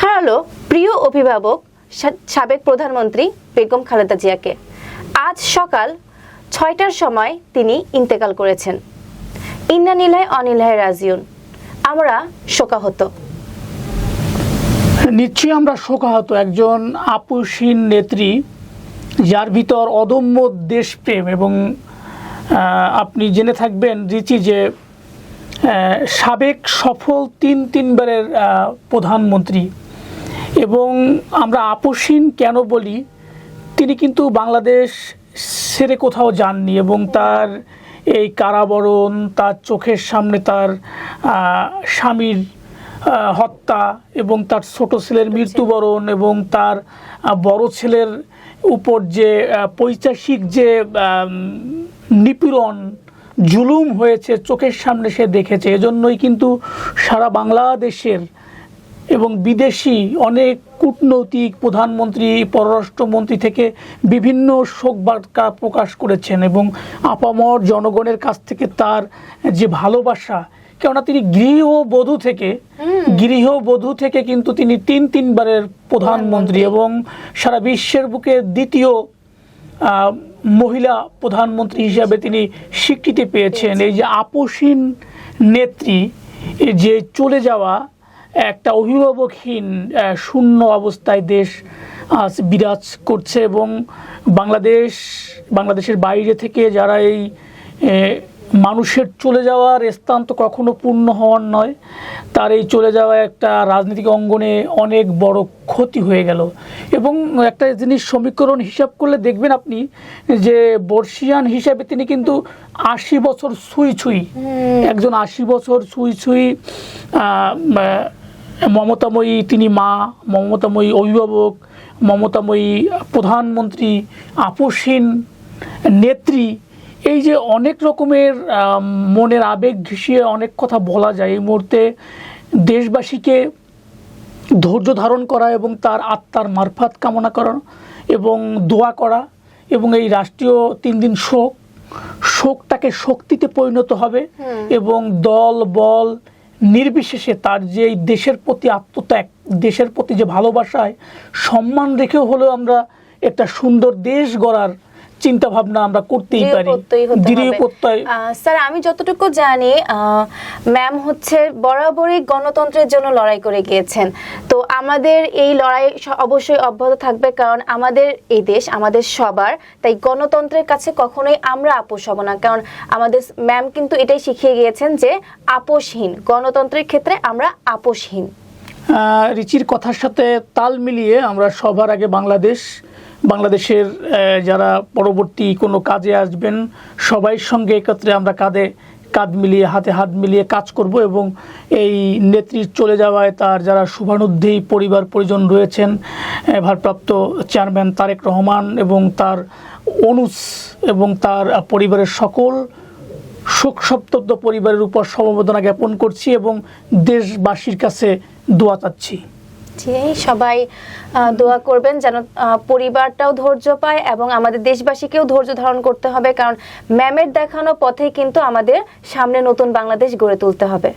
হারালো প্রিয় অভিভাবক সাবেক প্রধানমন্ত্রী বেগম খালেদা জিয়াকে। আজ সকাল ছয়টার সময় তিনি ইন্তেকাল করেছেন। ইন্না নীলায় অনিলায় রাজিউন। আমরা শোকাহত। নিশ্চয়ই আমরা শোকাহত। একজন আপুসীন নেত্রী, যার ভিতর অদম্য দেশপ্রেম এবং আপনি জেনে থাকবেন রিচি যে সাবেক সফল তিন তিনবারের প্রধানমন্ত্রী। এবং আমরা আপসীন কেন বলি তিনি কিন্তু বাংলাদেশ ছেড়ে কোথাও যাননি এবং তার এই কারাবরণ তার চোখের সামনে তার স্বামীর হত্যা এবং তার ছোট ছেলের মৃত্যুবরণ এবং তার বড় ছেলের উপর যে আহ, পৈশাসিক যে নিপীড়ন জুলুম হয়েছে চোখের সামনে সে দেখেছে। এজন্যই কিন্তু সারা বাংলাদেশের এবং বিদেশি অনেক কূটনৈতিক প্রধানমন্ত্রী পররাষ্ট্রমন্ত্রী থেকে বিভিন্ন শোক বার্তা প্রকাশ করেছেন এবং আপামর জনগণের কাছ থেকে তার যে ভালোবাসা কেননা তিনি গৃহবধূ থেকে গৃহবধূ থেকে কিন্তু তিনি তিন তিনবারের প্রধানমন্ত্রী এবং সারা বিশ্বের বুকে দ্বিতীয় মহিলা প্রধানমন্ত্রী হিসাবে তিনি স্বীকৃতি পেয়েছেন। এই যে আপসীন নেত্রী যে চলে যাওয়া একটা অভিভাবকহীন শূন্য অবস্থায় দেশ আজ বিরাজ করছে এবং বাংলাদেশ, বাংলাদেশের বাইরে থেকে যারা এই মানুষের চলে যাওয়ার স্থান তো কখনো পূর্ণ হওয়ার নয়। তার এই চলে যাওয়া একটা রাজনৈতিক অঙ্গনে অনেক বড় ক্ষতি হয়ে গেল। এবং একটা জিনিস সমীকরণ হিসাব করলে দেখবেন আপনি যে বর্ষিয়ান হিসাবে তিনি কিন্তু আশি বছর ছুঁই ছুঁই একজন আশি বছর ছুঁই ছুঁই মমতাময়ী তিনি মা মমতাময়ী অভিভাবক মমতাময়ী প্রধানমন্ত্রী আপসীন নেত্রী এই যে অনেক রকমের মনের আবেগ ঘিষিয়ে অনেক কথা বলা যায় এই মুহূর্তে দেশবাসীকে ধৈর্য ধারণ করা এবং তার আত্মার মারফাত কামনা করা এবং দোয়া করা এবং এই রাষ্ট্রীয় তিন দিন শোক শোকটাকে শক্তিতে পরিণত হবে এবং দল বল নির্বিশেষে তার যে এই দেশের প্রতি আত্মত্যাগ দেশের প্রতি যে ভালোবাসায় সম্মান রেখেও হলেও আমরা একটা সুন্দর দেশ গড়ার চিন্তা ভাবনা আমরা করতেই পারি দৃঢ় প্রত্যয়। স্যার আমি যতটুকু জানি ম্যাম হচ্ছে বরাবরই গণতন্ত্রের জন্য লড়াই করে গিয়েছেন। তো আমাদের এই লড়াই অবশ্যই অব্যাহত থাকবে কারণ আমাদের এই দেশ আমাদের সবার তাই গণতন্ত্রের কাছে কখনোই আমরা আপোষ হব না। কারণ আমাদের ম্যাম কিন্তু এটাই শিখিয়ে গিয়েছেন যে আপোষহীন। গণতন্ত্রের ক্ষেত্রে আমরা আপোষহীন। রিচির কথার সাথে তাল মিলিয়ে আমরা সবার আগে বাংলাদেশ বাংলাদেশের যারা পরবর্তী কোনো কাজে আসবেন, সবাই সঙ্গে একত্রে আমরা কাঁধে, কাঁধ মিলিয়ে, হাতে হাত মিলিয়ে কাজ করব এবং এই নেত্রীর চলে যাওয়ায় তার যারা শুভানুধ্যায়ী পরিবার পরিজন রয়েছেন ভারপ্রাপ্ত চেয়ারম্যান তারেক রহমান এবং তার অনুস এবং তার পরিবারের সকল শোক সপ্তব্ধ পরিবারের উপর সমবেদনা জ্ঞাপন করছি এবং দেশবাসীর কাছে দোয়া চাচ্ছি। সবাই দোয়া করবেন যেন পরিবারটাও ধৈর্য পায় এবং আমাদের দেশবাসীকেও ধৈর্য ধারণ করতে হবে। কারণ ম্যামের দেখানো পথে কিন্তু আমাদের সামনে নতুন বাংলাদেশ গড়ে তুলতে হবে।